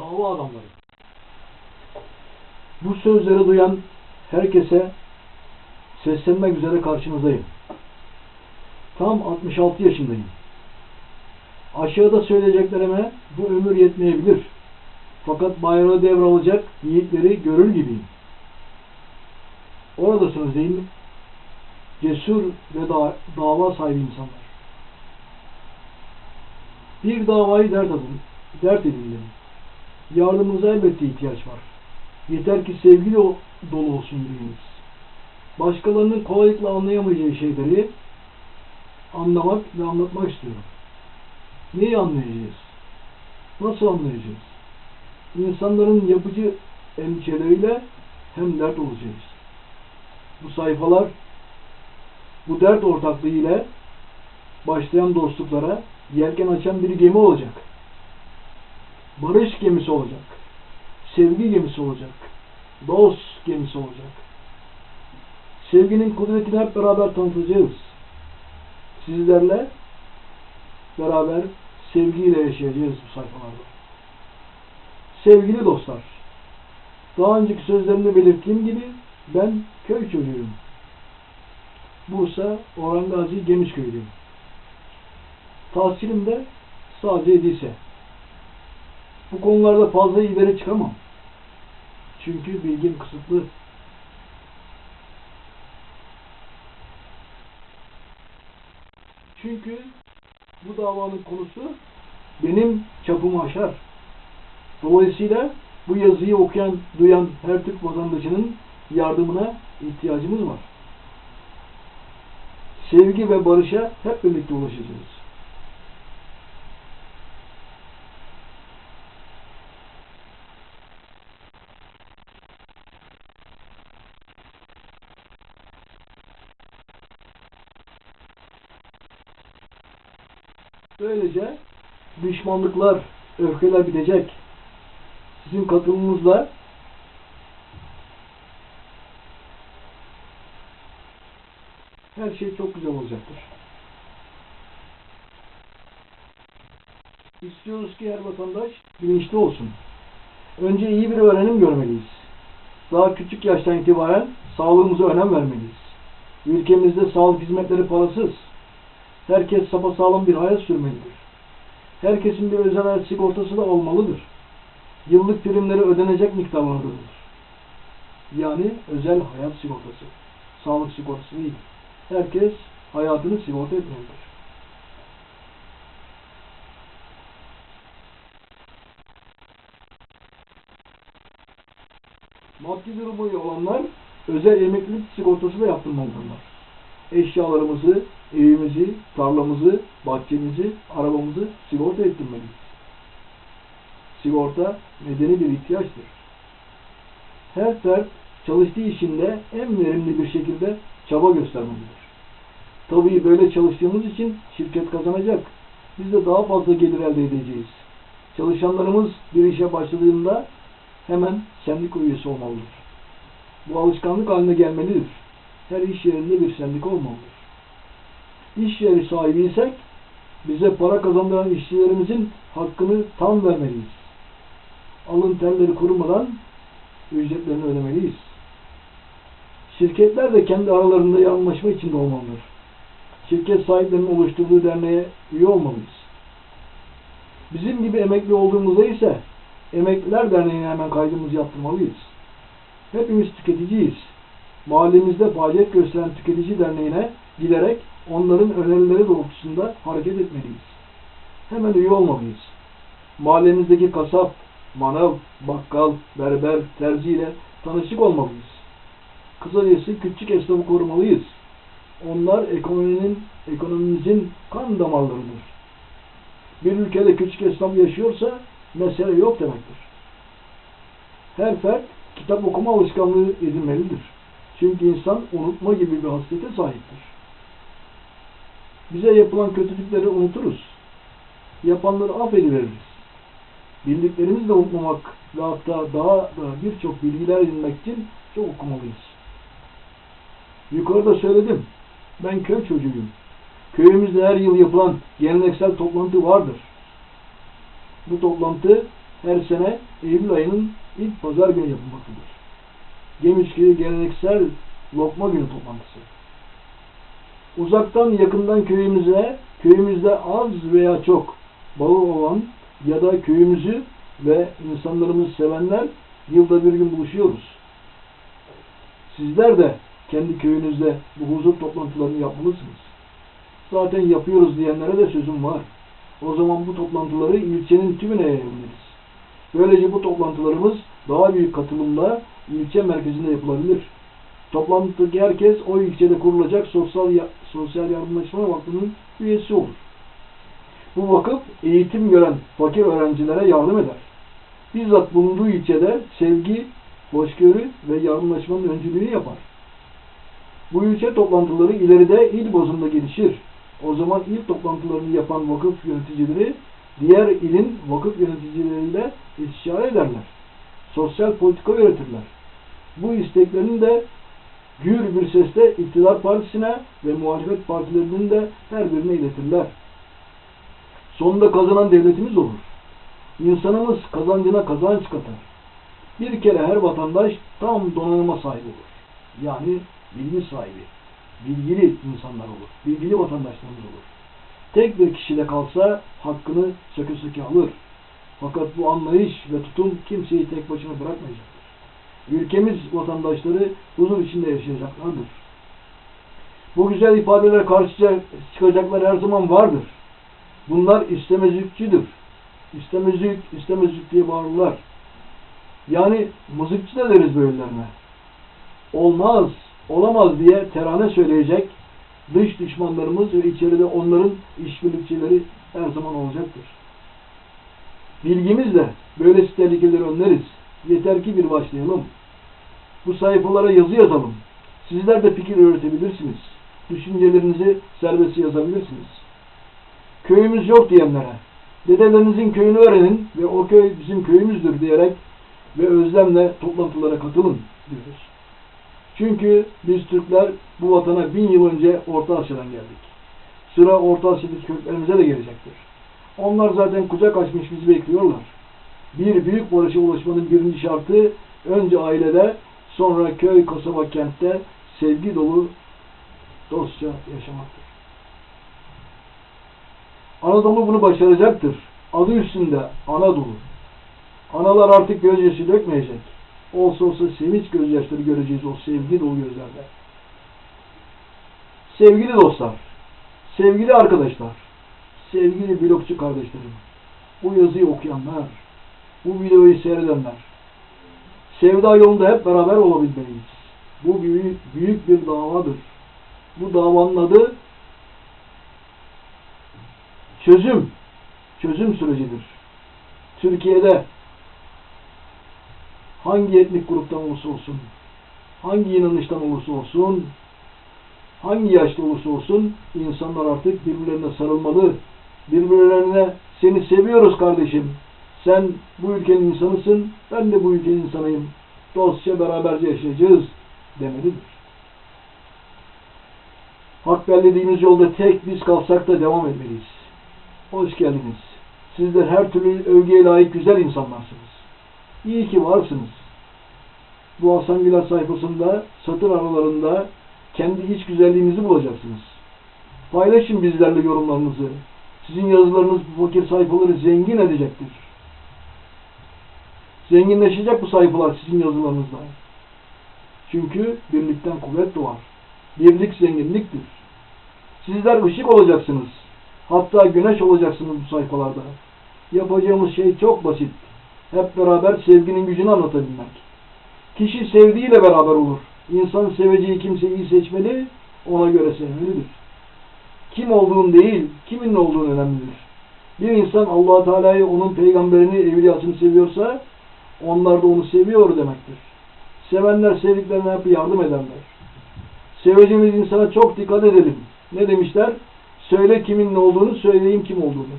dava adamları. Bu sözleri duyan herkese seslenmek üzere karşınızdayım. Tam 66 yaşındayım. Aşağıda söyleyeceklerime bu ömür yetmeyebilir. Fakat bayrağı devralacak yiğitleri görür gibiyim. Oradasınız değil mi? Cesur ve da dava sahibi insanlar. Bir davayı dert edin, dert edin dedim. Yardımınıza elbette ihtiyaç var. Yeter ki sevgi do- dolu olsun yüreğiniz. Başkalarının kolaylıkla anlayamayacağı şeyleri anlamak ve anlatmak istiyorum. Neyi anlayacağız? Nasıl anlayacağız? İnsanların yapıcı endişeleriyle hem dert olacağız. Bu sayfalar bu dert ortaklığı ile başlayan dostluklara yelken açan bir gemi olacak. Barış gemisi olacak. Sevgi gemisi olacak. Dost gemisi olacak. Sevginin kudretini hep beraber tanıtacağız. Sizlerle beraber sevgiyle yaşayacağız bu sayfalarda. Sevgili dostlar, daha önceki sözlerimde belirttiğim gibi ben köy çocuğuyum. Bursa Orhan Gazi Gemişköy'deyim. Tahsilim de sadece lise. Bu konularda fazla ileri çıkamam. Çünkü bilgim kısıtlı. Çünkü bu davanın konusu benim çapımı aşar. Dolayısıyla bu yazıyı okuyan, duyan her Türk vatandaşının yardımına ihtiyacımız var. Sevgi ve barışa hep birlikte ulaşacağız. Böylece düşmanlıklar, öfkeler bitecek. Sizin katılımınızla her şey çok güzel olacaktır. İstiyoruz ki her vatandaş bilinçli olsun. Önce iyi bir öğrenim görmeliyiz. Daha küçük yaştan itibaren sağlığımıza önem vermeliyiz. Ülkemizde sağlık hizmetleri parasız. Herkes sapasağlam bir hayat sürmelidir. Herkesin bir özel hayat sigortası da olmalıdır. Yıllık primleri ödenecek miktarlardadır. Yani özel hayat sigortası. Sağlık sigortası değil. Herkes hayatını sigorta etmelidir. Maddi durumu olanlar özel emeklilik sigortası da yaptırmalıdırlar. Eşyalarımızı, evimizi, tarlamızı, bahçemizi, arabamızı sigorta ettirmeliyiz. Sigorta medeni bir ihtiyaçtır. Her fert çalıştığı işinde en verimli bir şekilde çaba göstermelidir. Tabii böyle çalıştığımız için şirket kazanacak. Biz de daha fazla gelir elde edeceğiz. Çalışanlarımız bir işe başladığında hemen sendika üyesi olmalıdır. Bu alışkanlık haline gelmelidir. Her iş yerinde bir sendika olmalıdır. İş yeri sahibiysek bize para kazandıran işçilerimizin hakkını tam vermeliyiz. Alın terleri kurumadan ücretlerini ödemeliyiz. Şirketler de kendi aralarında iyi anlaşma içinde olmalıdır. Şirket sahiplerinin oluşturduğu derneğe üye olmalıyız. Bizim gibi emekli olduğumuzda ise Emekliler Derneği'ne hemen kaydımızı yaptırmalıyız. Hepimiz tüketiciyiz. Mahallemizde faaliyet gösteren tüketici derneğine giderek onların önerileri doğrultusunda hareket etmeliyiz. Hemen üye olmalıyız. Mahallemizdeki kasap, manav, bakkal, berber, terzi ile tanışık olmalıyız. Kısacası küçük esnafı korumalıyız. Onlar ekonominin, ekonomimizin kan damarlarıdır. Bir ülkede küçük esnaf yaşıyorsa mesele yok demektir. Her fert kitap okuma alışkanlığı edinmelidir. Çünkü insan unutma gibi bir haslete sahiptir. Bize yapılan kötülükleri unuturuz. Yapanları affediveririz. Bildiklerimizi de unutmamak ve hatta daha da birçok bilgiler edinmek için çok okumalıyız. Yukarıda söyledim. Ben köy çocuğuyum. Köyümüzde her yıl yapılan geleneksel toplantı vardır. Bu toplantı her sene Eylül ayının ilk pazar günü yapılmaktadır. Gemüçköy geleneksel lokma günü toplantısı. Uzaktan yakından köyümüze, köyümüzde az veya çok bağı olan ya da köyümüzü ve insanlarımızı sevenler yılda bir gün buluşuyoruz. Sizler de kendi köyünüzde bu huzur toplantılarını yapmalısınız. Zaten yapıyoruz diyenlere de sözüm var. O zaman bu toplantıları ilçenin tümüne yayabiliriz. Böylece bu toplantılarımız daha büyük katılımla ilçe merkezinde yapılabilir. Toplantıdaki herkes o ilçede kurulacak sosyal, ya- sosyal yardımlaşma vakfının üyesi olur. Bu vakıf eğitim gören fakir öğrencilere yardım eder. Bizzat bulunduğu ilçede sevgi, hoşgörü ve yardımlaşmanın öncülüğünü yapar. Bu ilçe toplantıları ileride il bazında gelişir. O zaman il toplantılarını yapan vakıf yöneticileri diğer ilin vakıf yöneticileriyle istişare ederler. Sosyal politika üretirler. Bu isteklerini de gür bir sesle iktidar partisine ve muhalefet partilerinin de her birine iletirler. Sonunda kazanan devletimiz olur. İnsanımız kazancına kazanç katar. Bir kere her vatandaş tam donanıma sahip olur. Yani bilgi sahibi, bilgili insanlar olur, bilgili vatandaşlarımız olur. Tek bir kişide kalsa hakkını söke söke alır. Fakat bu anlayış ve tutum kimseyi tek başına bırakmayacaktır. Ülkemiz vatandaşları huzur içinde yaşayacaklardır. Bu güzel ifadeler karşı çıkacaklar her zaman vardır. Bunlar istemezlikçidir. İstemezlik, istemezlik diye bağırırlar. Yani mızıkçı da deriz böylelerine. Olmaz, olamaz diye terane söyleyecek dış düşmanlarımız ve içeride onların işbirlikçileri her zaman olacaktır. Bilgimizle böylesi tehlikeleri önleriz. Yeter ki bir başlayalım. Bu sayfalara yazı yazalım. Sizler de fikir üretebilirsiniz. Düşüncelerinizi serbest yazabilirsiniz. Köyümüz yok diyenlere, dedelerinizin köyünü öğrenin ve o köy bizim köyümüzdür diyerek ve özlemle toplantılara katılın diyoruz. Çünkü biz Türkler bu vatana bin yıl önce Orta Asya'dan geldik. Sıra Orta Asya'daki köklerimize de gelecektir. Onlar zaten kucak açmış bizi bekliyorlar. Bir büyük barışa ulaşmanın birinci şartı önce ailede, sonra köy, kasaba, kentte sevgi dolu dostça yaşamaktır. Anadolu bunu başaracaktır. Adı üstünde Anadolu. Analar artık gözyaşı dökmeyecek. Olsa olsa sevinç gözyaşları göreceğiz o sevgi dolu gözlerde. Sevgili dostlar, sevgili arkadaşlar, sevgili blokçu kardeşlerim, bu yazıyı okuyanlar, bu videoyu seyredenler, sevda yolunda hep beraber olabilmeliyiz. Bu büyük, büyük bir davadır. Bu davanın adı çözüm, çözüm sürecidir. Türkiye'de hangi etnik gruptan olursa olsun, hangi inanıştan olursa olsun, hangi yaşta olursa olsun insanlar artık birbirlerine sarılmalı. Birbirlerine seni seviyoruz kardeşim. Sen bu ülkenin insanısın, ben de bu ülkenin insanıyım. Dostça beraberce yaşayacağız demelidir. Hak belirlediğimiz yolda tek biz kalsak da devam etmeliyiz. Hoş geldiniz. Sizler her türlü övgüye layık güzel insanlarsınız. İyi ki varsınız. Bu Hasan Güler sayfasında satır aralarında kendi iç güzelliğinizi bulacaksınız. Paylaşın bizlerle yorumlarınızı. Sizin yazılarınız bu fakir sayfaları zengin edecektir. Zenginleşecek bu sayfalar sizin yazılarınızla. Çünkü birlikten kuvvet doğar. Birlik zenginliktir. Sizler ışık olacaksınız. Hatta güneş olacaksınız bu sayfalarda. Yapacağımız şey çok basit. Hep beraber sevginin gücünü anlatabilmek. Kişi sevdiğiyle beraber olur. İnsan seveceği kimseyi seçmeli, ona göre sevmelidir. Kim olduğun değil, kimin olduğun önemlidir. Bir insan allah Teala'yı, onun peygamberini, evliyasını seviyorsa, onlar da onu seviyor demektir. Sevenler sevdiklerine hep yardım ederler. Seveceğimiz insana çok dikkat edelim. Ne demişler? Söyle kimin ne olduğunu, söyleyeyim kim olduğunu.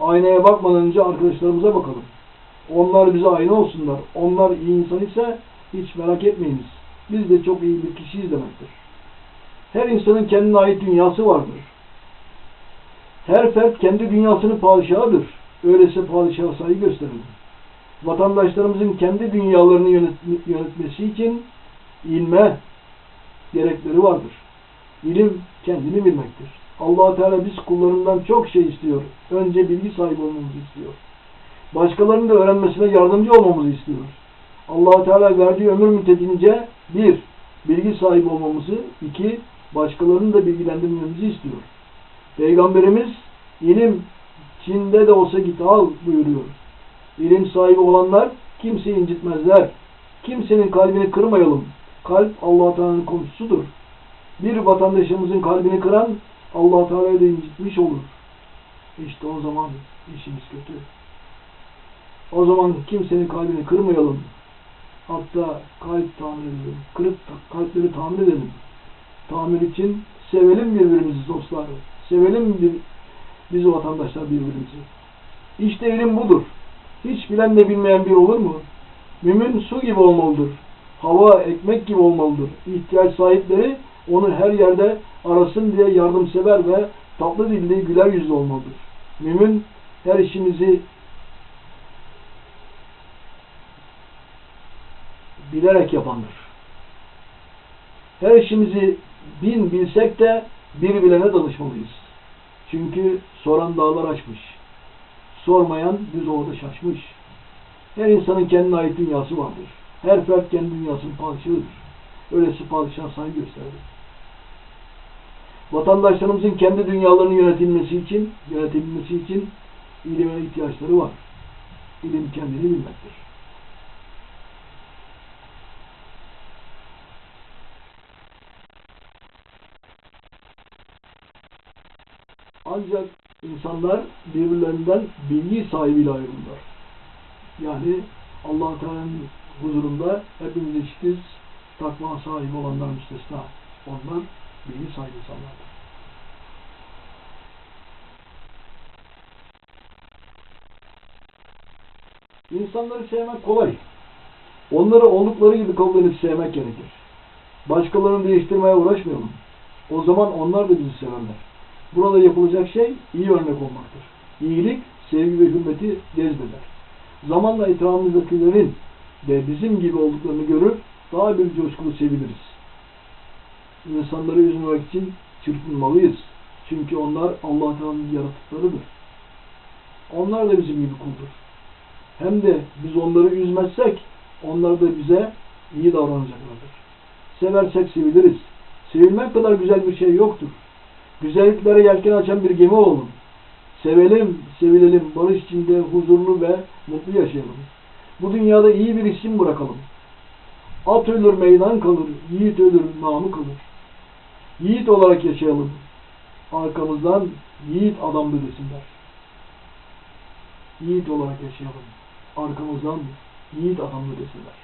Aynaya bakmadan önce arkadaşlarımıza bakalım. Onlar bize ayna olsunlar. Onlar iyi insan ise hiç merak etmeyiniz. Biz de çok iyi bir kişiyiz demektir. Her insanın kendine ait dünyası vardır. Her fert kendi dünyasının padişahıdır. Öyleyse padişaha saygı gösterelim. Vatandaşlarımızın kendi dünyalarını yönet- yönetmesi için ilme gerekleri vardır. İlim kendini bilmektir. allah Teala biz kullarından çok şey istiyor. Önce bilgi sahibi olmamızı istiyor. Başkalarının da öğrenmesine yardımcı olmamızı istiyor. allah Teala verdiği ömür müddetince bir, bilgi sahibi olmamızı, iki, başkalarını da bilgilendirmemizi istiyor. Peygamberimiz ilim Çin'de de olsa git al buyuruyor. İlim sahibi olanlar kimseyi incitmezler. Kimsenin kalbini kırmayalım. Kalp allah Teala'nın komşusudur. Bir vatandaşımızın kalbini kıran allah Teala'yı da incitmiş olur. İşte o zaman işimiz kötü. O zaman kimsenin kalbini kırmayalım. Hatta kalp tamir edelim. Kırık kalpleri tamir edelim. Tamir için sevelim birbirimizi dostlar. Sevelim bir, biz vatandaşlar birbirimizi. İşte ilim budur. Hiç bilen de bilmeyen bir olur mu? Mümin su gibi olmalıdır. Hava, ekmek gibi olmalıdır. İhtiyaç sahipleri onu her yerde arasın diye yardımsever ve tatlı dilli, güler yüzlü olmalıdır. Mümin her işimizi bilerek yapandır. Her işimizi bin bilsek de bir bilene danışmalıyız. Çünkü soran dağlar açmış. Sormayan düz ovada şaşmış. Her insanın kendine ait dünyası vardır. Her fert kendi dünyasının padişahıdır. Öylesi padişah saygı gösterdi. Vatandaşlarımızın kendi dünyalarını yönetilmesi için, yönetilmesi için ilime ihtiyaçları var. İlim kendini bilmektir. Ancak insanlar birbirlerinden bilgi sahibiyle ayrılırlar. Yani allah Teala'nın huzurunda hepimiz eşitiz. Takma sahibi olanlar müstesna. Onlar bilgi sahibi insanlardır. İnsanları sevmek kolay. Onları oldukları gibi kabul edip sevmek gerekir. Başkalarını değiştirmeye uğraşmayalım. O zaman onlar da bizi severler. Burada yapılacak şey iyi örnek olmaktır. İyilik, sevgi ve hürmeti cezbeder. Zamanla etrafımızdakilerin de bizim gibi olduklarını görür, daha bir coşkulu seviniriz. İnsanları üzmemek için çırpınmalıyız. Çünkü onlar Allah Teala'nın yaratıklarıdır. Onlar da bizim gibi kuldur. Hem de biz onları üzmezsek onlar da bize iyi davranacaklardır. Seversek seviliriz. Sevilmek kadar güzel bir şey yoktur. Güzelliklere yelken açan bir gemi olalım. Sevelim, sevilelim, barış içinde huzurlu ve mutlu yaşayalım. Bu dünyada iyi bir isim bırakalım. At ölür meydan kalır, yiğit ölür namı kalır. Yiğit olarak yaşayalım. Arkamızdan yiğit adam desinler. Yiğit olarak yaşayalım. Arkamızdan yiğit adam desinler.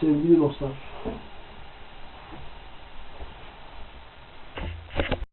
Sevgili dostlar,